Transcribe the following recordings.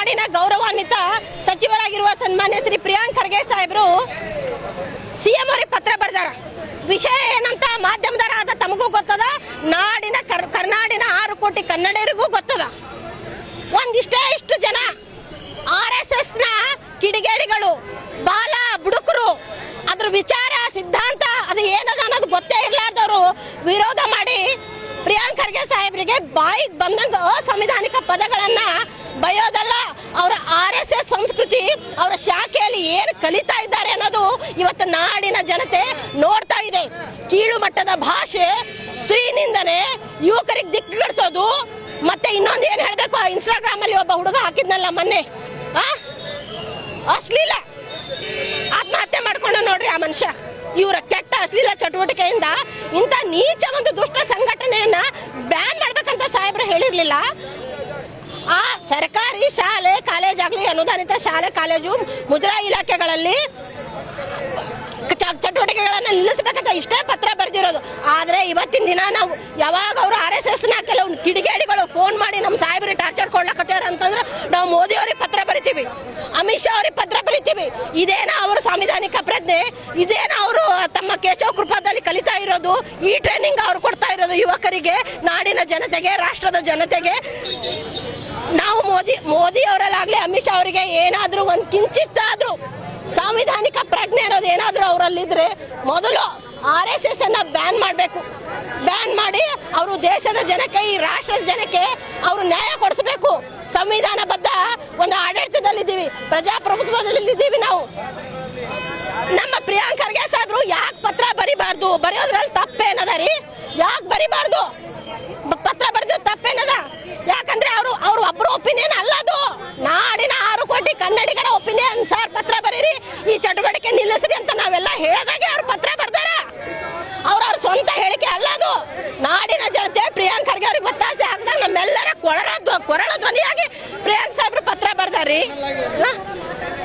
ನಾಡಿನ ಗೌರವಾನ್ವಿತ ಸಚಿವರಾಗಿರುವ ಸನ್ಮಾನ್ಯ ಶ್ರೀ ಪ್ರಿಯಾಂಕ್ ಖರ್ಗೆ ಸಾಹೇಬರು ಸಿಎಂ ಅವ್ರಿಗೆ ಪತ್ರ ಬರ್ದಾರ. ವಿಷಯ ಏನಂತ ಮಾಧ್ಯಮದವರಾದ ತಮಗೂ ಗೊತ್ತದ, ನಾಡಿನ ಕರ್, ಕರ್ನಾಡಿನ ಆರು ಕೋಟಿ ಕನ್ನಡಿಗರಿಗೂ ಗೊತ್ತದ. ಒಂದಿಷ್ಟೇ ಇಷ್ಟು ಜನ ಆರ್ ಎಸ್ ಎಸ್ನ ಕಿಡಿಗೇಡಿಗಳು, ಬಾಲ, ಬುಡುಕರು, ಅದ್ರ ವಿಚಾರ, ಸಿದ್ಧಾಂತ, ಅದು ಏನದ ಅನ್ನೋದು ಗೊತ್ತೇ ಇರಲಾರ್ದವರು ವಿರೋಧ ಮಾಡಿ ಪ್ರಿಯಾಂಕ್ ಖರ್ಗೆ ಸಾಹೇಬರಿಗೆ ಬಾಯಿಗೆ ಬಂದಂಗ ಅಸಂವಿಧಾನಿಕ ಪದಗಳನ್ನ ಬಯೋದಲ್ಲ, ಅವರ ಆರ್ ಎಸ್ ಎಸ್ ಸಂಸ್ಕೃತಿ, ಅವರ ಶಾಖೆಯಲ್ಲಿ ಏನು ಕಲಿತಾ ಇದ್ದಾರೆ ಅನ್ನೋದು ಇವತ್ತು ನಾಡಿನ ಜನತೆ ನೋಡ್ತಾ ಇದೆ. ಕೀಳು ಮಟ್ಟದ ಭಾಷೆ ಸ್ತ್ರೀನಿಂದನೇ ಯುವಕರಿಗೆ ದಿಕ್ಕುಗಡಿಸೋದು ಮತ್ತೆ ಇನ್ನೊಂದು ಏನು ಹೇಳ್ಬೇಕು? ಇನ್ಸ್ಟಾಗ್ರಾಮ್ ಅಲ್ಲಿ ಒಬ್ಬ ಹುಡುಗ ಹಾಕಿದ್ನಲ್ಲ ಮೊನ್ನೆ. ಅಶ್ಲೀಲ. ಆತ್ಮಹತ್ಯೆ ಮಾಡ್ಕೊಂಡು ನೋಡ್ರಿ ಆ ಮನುಷ್ಯ. ಇವರ ಕೆಟ್ಟ ಅಶ್ಲೀಲ ಚಟುವಟಿಕೆಯಿಂದ ಇಂಥ ನೀಚ ಒಂದು ದುಷ್ಟ ಸಂಘಟನೆಯನ್ನ ಬ್ಯಾನ್ ಮಾಡ್ಬೇಕಂತ ಸಾಹೇಬ್ರು ಹೇಳಿರ್ಲಿಲ್ಲ. ಆ ಸರ್ಕಾರಿ ಶಾಲೆ, ಕಾಲೇಜ್ ಆಗಲಿ, ಅನುದಾನಿತ ಶಾಲೆ, ಕಾಲೇಜು, ಮುದ್ರಾ ಇಲಾಖೆಗಳಲ್ಲಿ ಚಟುವಟಿಕೆಗಳನ್ನು ನಿಲ್ಲಿಸಬೇಕಂತ ಇಷ್ಟೇ ಪತ್ರ ಬರೆದಿರೋದು. ಆದರೆ ಇವತ್ತಿನ ದಿನ ನಾವು ಯಾವಾಗ ಅವರು ಆರ್ ಎಸ್ ಎಸ್ನ ಕೆಲವು ಕಿಡಿಗೇಡಿಗಳು ಫೋನ್ ಮಾಡಿ ನಮ್ಮ ಸಾಹೇಬ್ರಿಗೆ ಟಾರ್ಚರ್ ಕೊಡ್ಲಕತ್ತಾರ ಅಂತಂದ್ರೆ ನಾವು ಮೋದಿ ಅವ್ರಿಗೆ ಪತ್ರ ಬರಿತೀವಿ. ಅಮಿತ್ ಶಾ ಅವ್ರಿಗೆ ಪತ್ರ ಬರಿತೀವಿ. ಇದೇನ ಅವರ ಸಾಂವಿಧಾನಿಕ ಪ್ರಜ್ಞೆ, ಇದೇನ ಅವರು ತಮ್ಮ ಕೇಶವ ಕೃಪಾದಲ್ಲಿ ಕಲಿತಾ ಇರೋದು, ಈ ಟ್ರೈನಿಂಗ್ ಅವ್ರು ಕೊಡ್ತಾ ಇರೋದು ಯುವಕರಿಗೆ, ನಾಡಿನ ಜನತೆಗೆ, ರಾಷ್ಟ್ರದ ಜನತೆಗೆ. ನಾವು ಮೋದಿ ಮೋದಿ ಅವರಲ್ಲಾಗ್ಲಿ ಅಮಿತ್ ಶಾ ಅವರಿಗೆ ಏನಾದರೂ ಒಂದು ಕಿಂಚಿತ್ತಾದ್ರೂ ಸಾಂವಿಧಾನಿಕ ಪ್ರಜ್ಞೆ ಅನ್ನೋದು ಏನಾದರೂ ಅವರಲ್ಲಿದ್ರೆ ಮೊದಲು ಆರ್ ಎಸ್ ಎಸ್ ಅನ್ನ ಬ್ಯಾನ್ ಮಾಡಬೇಕು. ಬ್ಯಾನ್ ಮಾಡಿ ಅವರು ದೇಶದ ಜನಕ್ಕೆ, ಈ ರಾಷ್ಟ್ರದ ಜನಕ್ಕೆ ಅವರು ನ್ಯಾಯ ಕೊಡಿಸಬೇಕು. ಸಂವಿಧಾನಬದ್ಧ ಒಂದು ಆಡಳಿತದಲ್ಲಿದ್ದೀವಿ, ಪ್ರಜಾಪ್ರಭುತ್ವದಲ್ಲಿದ್ದೀವಿ ನಾವು. ನಮ್ಮ ಪ್ರಿಯಾಂಕ್ ಖರ್ಗೆ ಸಾಹೇಬ್ರು ಯಾಕೆ ಪತ್ರ ಬರಿಬಾರ್ದು? ಬರೆಯೋದ್ರಲ್ಲಿ ತಪ್ಪೇನದ ರೀ? ಯಾಕೆ ಬರಿಬಾರ್ದು? ಪತ್ರ ಬರೆದು ತಪ್ಪೇನದ? ಯಾಕಂದ್ರೆ ಅವರು ಅವರು ಒಬ್ಬರ ಒಪಿನಿಯನ್ ಅಲ್ಲ ಅದು. ನಾಡಿನ ಆರು ಕೋಟಿ ಕನ್ನಡಿಗರ ಒಪಿನಿಯನ್ ಸರ್ ಪತ್ರ ಬರೀರಿ, ಈ ಚಟುವಟಿಕೆ ನಿಲ್ಲಿಸ್ರಿ ಅಂತ ನಾವೆಲ್ಲ ಹೇಳದಾಗೆ ಅವ್ರು ಪತ್ರ ಬರ್ದಾರ. ಅವ್ರ ಸ್ವಂತ ಹೇಳಿಕೆ ಅಲ್ಲ ಅದು. ನಾಡಿನ ಜನತೆ ಪ್ರಿಯಾಂಕ್ ಖರ್ಗೆ ಅವ್ರಿಗೆ ಒತ್ತಾಸೆ ಹಾಕಿದಾಗ ನಮ್ಮೆಲ್ಲರ ಕೊರಳ ಕೊರಳ ಧ್ವನಿಯಾಗಿ ಪ್ರಿಯಾಂಕ್ ಸಾಹೇಬ್ರು ಪತ್ರ ಬರ್ದಾರಿ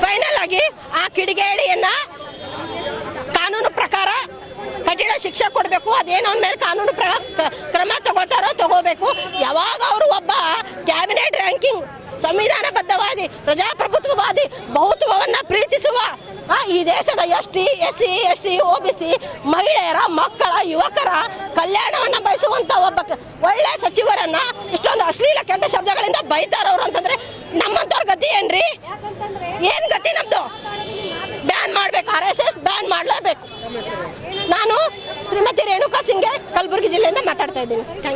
ಫೈನಲ್ ಆಗಿ ಆ ಕಿಡಿಗೇಡಿಯನ್ನ ಶಿಕ್ಷೆ ಕೊಡಬೇಕು, ಅದೇನೋ ಒಂದ್ ಮೇಲೆ ಕಾನೂನು ಪ್ರ- ಕ್ರ- ಕ್ರಮ ತಗೊಳ್ತಾರೋ ತಗೋಬೇಕು. ಯಾವಾಗ ಅವರು ಒಬ್ಬ ಕ್ಯಾಬಿನೆಟ್ ರ್ಯಾಂಕಿಂಗ್ ಸಂವಿಧಾನಬದ್ಧವಾದಿ, ಪ್ರಜಾಪ್ರಭುತ್ವವಾದಿ ಬಹುತ್ವವನ್ನ ಪ್ರೀತಿಸುವ ಈ ದೇಶದ S T, S C, S T O B C ಮಹಿಳೆಯರ, ಮಕ್ಕಳ, ಯುವಕರ ಕಲ್ಯಾಣವನ್ನ ಬಯಸುವಂತ ಒಬ್ಬ ಒಳ್ಳೆ ಸಚಿವರನ್ನ ಇಷ್ಟೊಂದು ಅಶ್ಲೀಲ ಕೆಟ್ಟ ಶಬ್ದಗಳಿಂದ ಬೈತಾರವ್ರು ಅಂತಂದ್ರೆ ನಮ್ಮಂತವ್ರ ಗತಿ ಏನ್ರಿ ಏನ್ ಗತಿ ನಮ್ದು ಬ್ಯಾನ್ ಮಾಡ್ಬೇಕು ಆರ್ ಎಸ್ ಎಸ್ ನಾನು ಶ್ರೀಮತಿ ರೇಣುಕಾ ಸಿಂಗ್ಗೆ ಕಲಬುರಗಿ ಜಿಲ್ಲೆಯಿಂದ ಮಾತಾಡ್ತಾ ಇದ್ದೀನಿ. Thank you